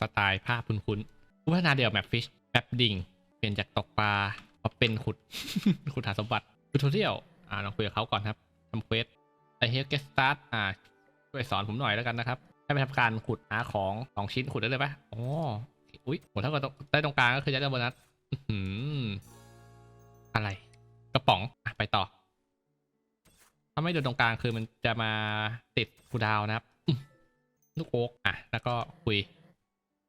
สไตล์ภาพคุ้นๆผู้พัฒนาเดี่ยวแมปฟิชแมปดิ่งเปลี่ยนจากตกปลามาเป็นขุดขุดหาสมบัติทูทอเรียลอ่าลองคุยกับเขาก่อนครับทำเควสไอเฮลเกสตาร์อ่าช่วยสอนผมหน่อยแล้วกันนะครับให้ไปทำการขุดหาของสองชิ้นขุดได้เลยปะอ๋ออุ้ยโหถ้าเกิดได้ตรงกลางก็คือจะได้โบนัสอืออะไร กระป๋องอะไปต่อ ถ้าไม่โดนตรงกลางคือมันจะมาติดคูดาวนะครับ ลูกโอ๊กอะ แล้วก็คุย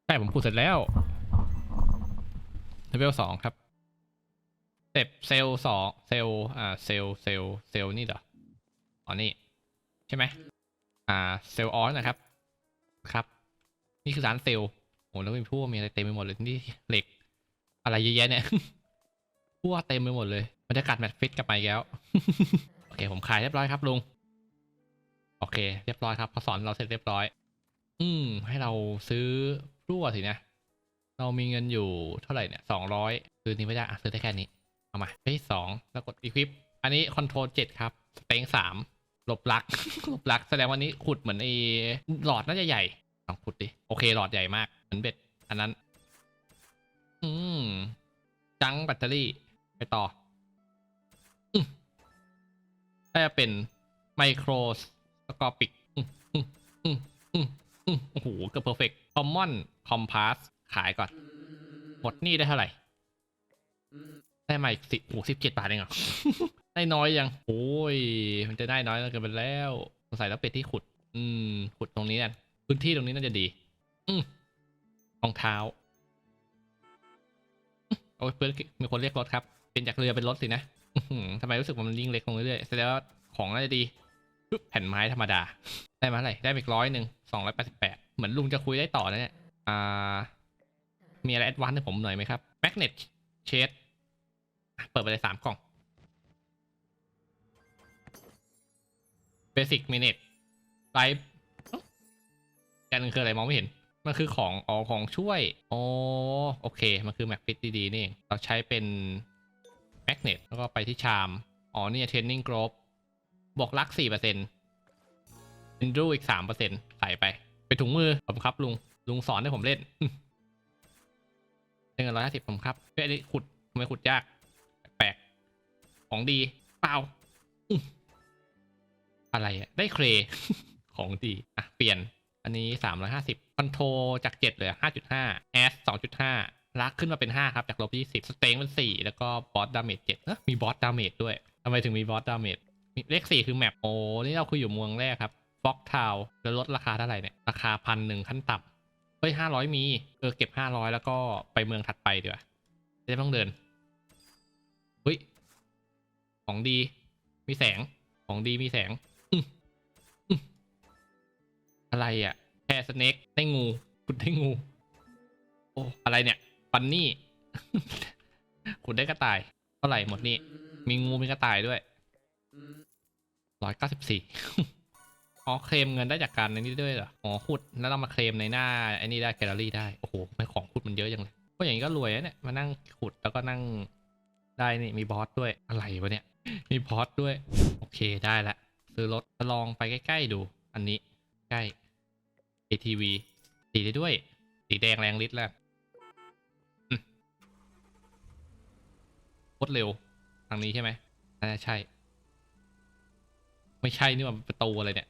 ใช่ผมพูดเสร็จแล้วเลเวลสองครับเต็ปเซลสองเซลอ่าเซลเซลเซลนี่เหรออ๋อนี่ ใช่ไหมอ่าเซลออนนะครับ ครับ นี่คือร้านเซลโอ้แล้วมีพวกมีอะไรเต็มไปหมดเลยนี่เหล็ก อะไรเยอะแยะเนี่ยพวกเต็มไปหมดเลยบรรยากาศแมทฟิตกลับมาแล้วโอเคผมขายเรียบร้อยครับลุงโอเค เรียบร้อยครับพอสอนเราเสร็จเรียบร้อย อืม ให้เราซื้อรั่วสินะ เรามีเงินอยู่เท่าไหร่เนี่ยสองร้อยซื้อนี้ไม่ได้ อะ ซื้อได้แค่นี้ เอามาเฮ้ยสองแล้วกดอีควิป อันนี้คอนโทรลเจ็ดครับสเต็งสามหลบลัก หลบลัก แสดงว่านี้ขุดเหมือนไอ้หลอดน่าจะใหญ่ลองขุดดิ โอเค หลอดใหญ่มาก เหมือนเบ็ด อันนั้น อืม จังแบตเตอรี่ ไปต่อน่าจะเป็นไมโครสกอปิก โอ้โหกือบเพอร์เฟกต์คอมมอนคอมพาสขายก่อน หมดนี่ได้เท่าไหร่ ได้มาอีกสิบโอ้สิบเจ็ดบาทเองเหรอ ได้น้อยยัง โอ้ย มันจะได้น้อยเกินไปแล้วสงสัยแล้วเป็ดที่ขุด อืม ขุดตรงนี้กันพื้นที่ตรงนี้น่าจะดี อืมรองเท้าโอ้ยเพื่อนมีคนเรียกรถครับ เป็นจากเรือเป็นรถสินะทำไมรู้สึกว่ามันยิ่งเล็กลงเรื่อยๆแสดงว่าของน่าจะดี แผ่นไม้ธรรมดา ได้มาเท่าไรได้อีกร้อยหนึ่งสองร้อยแปดสิบแปดเหมือนลุงจะคุยได้ต่อนะเนี่ยอ่ามีอะไรแอดวานซ์ให้ผมหน่อยไหมครับแมกเนตเชดเปิดไปเลยสามกล่องเบสิกมินิทไลฟ์กันคืออะไรมองไม่เห็น มันคือของอ๋อของช่วยอ๋อโอเค มันคือแม็กฟิตดีๆนี่เองเราใช้เป็นแมกเนตแล้วก็ไปที่ชาม อ๋อนี่เทรนนิ่งกรอบวกลักสี่เปอร์เซ็นต์ อินดูอีกสามเปอร์เซ็นต์ใส่ไป ไปถุงมือผมครับลุง ลุงสอนให้ผมเล่นเงินร้อยห้าสิบผมครับเฮ้ยอันนี้ขุดทำไมขุดยาก แปลกของดี เปล่า อะไรอะได้เครของดี อะ เปลี่ยน อันนี้สามร้อยห้าสิบคอนโทรจากเจ็ดเหลือห้าจุดห้าแอสสองจุดห้าลักขึ้นมาเป็นห้าครับ จากลบยี่สิบสเต็งเป็นสี่แล้วก็บอสดาเมจเจ็ดเอะมีบอสดาเมจด้วยทำไมถึงมีบอสดาเมจเลขสี่คือแมปโอ้นี่เราคืออยู่เมืองแรกครับ ฟ็อกทาวแล้วลดราคาเท่าไหร่เนี่ย ราคาพันหนึ่งขั้นต่ำเฮ้ยห้าร้อยมี เออ เก็บห้าร้อยแล้วก็ไปเมืองถัดไปดีกว่าจะได้ไม่ต้องเดินเฮ้ย ของดี มีแสง ของดีมีแสง อะไรอะแค่สเน็กได้งูขุดได้งู โอ้ อะไรเนี่ย ปันนี่ขุดได้กระต่าย เท่าไหร่หมดนี่ มีงูมีกระต่ายด้วยร้อยเก้าสิบสี่ อ๋อเคลมเงินได้จากการในนี้ด้วยเหรอ อ๋อขุดแล้วเรามาเคลมในหน้าไอ้นี่ได้แกลเลอรี่ได้ โอ้โหไม่ของขุดมันเยอะจังเลยก็อย่างนี้ก็รวยนะเนี่ย มานั่งขุดแล้วก็นั่งได้นี่มีบอสด้วย อะไรวะเนี่ย มีบอสด้วย โอเคได้ละ ซื้อรถลองไปใกล้ๆดู อันนี้ใกล้ ATV สีได้ด้วย สีแดงแรงฤทธิ์แล้วอืมโคตรเร็ว ทางนี้ใช่ไหมน่าจะใช่ ไม่ใช่นี่มันประตูอะไรเนี่ย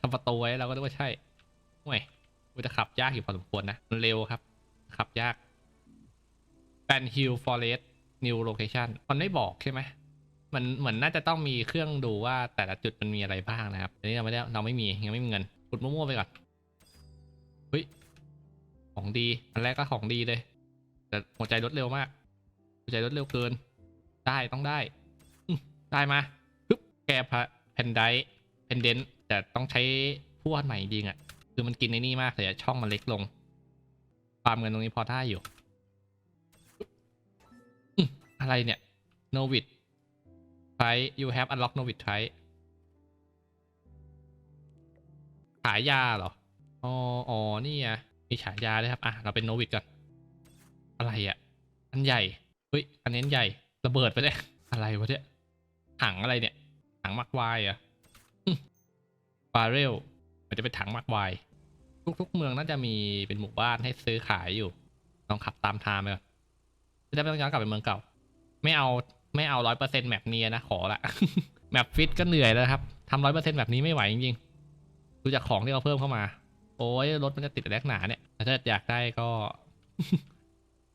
ทำประตูไว้เราก็นึกว่าใช่ห่วยมันจะขับยากอยู่พอสมควรนะ มันเร็วครับ ขับยาก Fan Hill Forest New Location มันไม่บอกใช่ไหมมันเหมือนน่าจะต้องมีเครื่องดูว่าแต่ละจุดมันมีอะไรบ้างนะครับอันนี้เราไม่ได้เราไม่มียังไม่มีเงินขุดมั่วๆไปก่อนเฮ้ยของดี อันแรกก็ของดีเลย แต่หัวใจรถเร็วมาก หัวใจรถเร็วเกิน ได้ต้องได้ ได้มาปึ๊บแกพะแพนได แพนเดนต์แต่ต้องใช้ผู้วดใหม่จริงอะ่ะ คือมันกินในนี่มากเลยช่องมันเล็กลงความเงินตรงนี้พอได้อยู่อะไรเนี่ย Novit try you have unlocked Novit try ขายยาเหรอ อ๋ออ๋อนี่ไงมีฉายาด้วยครับ อะ เราเป็นโนวิดก่อน อะไรอะ อันใหญ่ เฮ้ย อันนี้นใหญ่ ระเบิดไปเลย อะไรวะเนี่ย ถังอะไรเนี่ย ถังมักวน์เหรอะ บาร์เรลมันจะเป็นถังมักวน์ทุกๆ เมืองน่าจะมีเป็นหมู่บ้านให้ซื้อขายอยู่ ลองขับตามทางไปก่อนจะได้ไม่ต้องย้อนกลับไปเมืองเก่า ไม่เอาไม่เอาร้อยเปอร์เซ็นต์แมปเนียนะขอละแมปฟิตก็เหนื่อยแล้วครับทำร้อยเปอร์เซ็นต์แบบนี้ไม่ไหวจริงๆดูจากของที่เราเพิ่มเข้ามา โอ้ยรถมันจะติดแลกหนาเนี่ยถ้าอยากได้ก็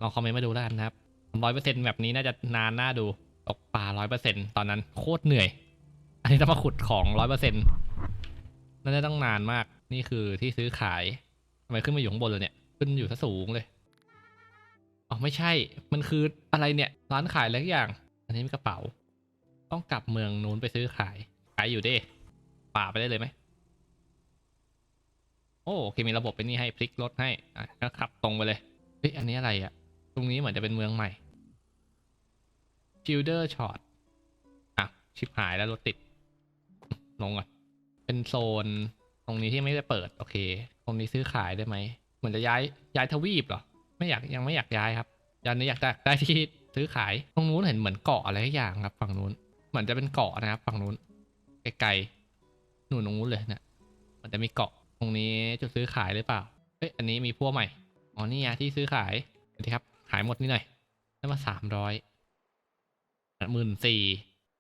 ลองคอมเมนต์มาดูแล้วกันนะครับร้อยเปอร์เซ็นต์แบบนี้น่าจะนานน่าดูตกปลาร้อยเปอร์เซ็นต์ตอนนั้นโคตรเหนื่อย อันนี้ต้องมาขุดของร้อยเปอร์เซ็นต์ น่าจะต้องนานมาก นี่คือที่ซื้อขายทำไมขึ้นมาอยู่ข้างบนเลยเนี่ย ขึ้นอยู่ซะสูงเลย อ๋อไม่ใช่ มันคืออะไรเนี่ย ร้านขายอะไรทุกอย่าง อันนี้มีกระเป๋า ต้องกลับเมืองนู้นไปซื้อขาย ขายอยู่ด้ป่าไปได้เลยไหม โอ้โอเคมีระบบเป็นนี่ให้พลิกรถให้ อะก็ขับตรงไปเลย เฮ้ย อันนี้อะไรอะตรงนี้เหมือนจะเป็นเมืองใหม่ Childer Shot อะ ชิบหายแล้วรถติด ลงก่อน เป็นโซน ตรงนี้ที่ไม่ได้เปิด โอเค ตรงนี้ซื้อขายได้ไหมเหมือนจะย้ายย้ายทวีปเหรอ ไม่อยากยังไม่อยากย้ายครับยันนี้อยากได้ได้ที่ซื้อขายตรงนู้นเห็นเหมือนเกาะอะไรสักอย่างครับ ฝั่งนู้นเหมือนจะเป็นเกาะนะครับ ฝั่งนู้นไกลๆนู่นตรงนู้นเลยเนี่ยมันจะมีเกาะตรงนี้จุดซื้อขายหรือเปล่าเอ้ยอันนี้มีพวกใหม่อ๋อนี่ไงที่ซื้อขายสวัสดีครับขายหมดนี่หน่อยได้มาสามร้อยหมื่นสี่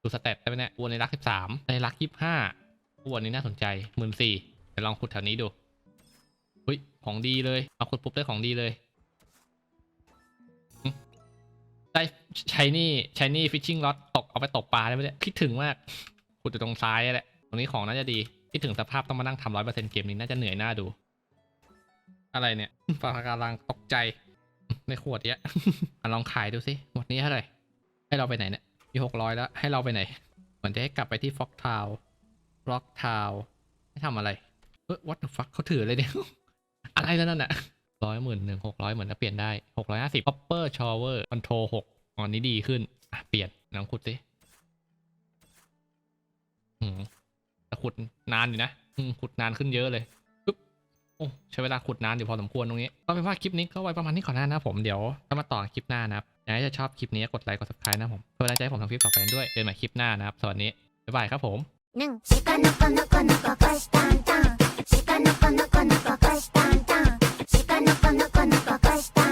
ดูสเตตได้ไหมเนี่ยอวนในรักสิบสามในรักยี่ห้า อวนนี้น่าสนใจหมื่นสี่เดี๋ยวลองขุดแถวนี้ดูเฮ้ยของดีเลยเอาขุดปุ๊บได้ของดีเลยได้ใช้นี่ใช้นี่ฟิชชิ่งล็อตตกเอาไปตกปลาได้ไหมเนี่ยคิดถึงมากขุดอยู่ตรงซ้ายแหละตรงนี้ของน่าจะดีคิดถึงสภาพต้องมานั่งทำร้อยเปอร์เซ็นต์เกมนี้น่าจะเหนื่อยหน้าดู อะไรเนี่ยปลาการังตกใจในขวดเนี้ยอะลองขายดูสิหมดนี้เท่าไหร่ให้เราไปไหนเนี่ยมีหกร้อยแล้วให้เราไปไหนเหมือนจะให้กลับไปที่ฟ็อกทาว ฟ็อกทาวให้ทำอะไรเฮ้ย what the fuck เขาถือเลยเนี่ย อะไรแล้วนั่นน่ะร้อยหมื่นหนึ่งหกร้อยเหมือนจะเปลี่ยนได้หกร้อยห้าสิบ copper shower control หกอ๋อนี้ดีขึ้น อะ เปลี่ยนลองขุดสิอืมแต่ขุดนานอยู่นะขุดนานขึ้นเยอะเลยปุ๊บโอ้ใช้เวลาขุดนานอยู่พอสมควรตรงนี้ ก็เป็นว่าคลิปนี้ก็ไว้ประมาณนี้ก่อนหน้านะผม เดี๋ยวถ้ามาต่อคลิปหน้านะครับอยากให้จะชอบคลิปนี้กดไลค์กด subscribe นะผมเพื่อแรงใจผมทำคลิปต่อไปด้วยเจอกันใหม่คลิปหน้านะครับสวัสดีบ๊ายบายครับผม ねん。鹿の子の子のここしたんたん。鹿の子の子のここしたんたん。鹿の子の子のここしたんたん。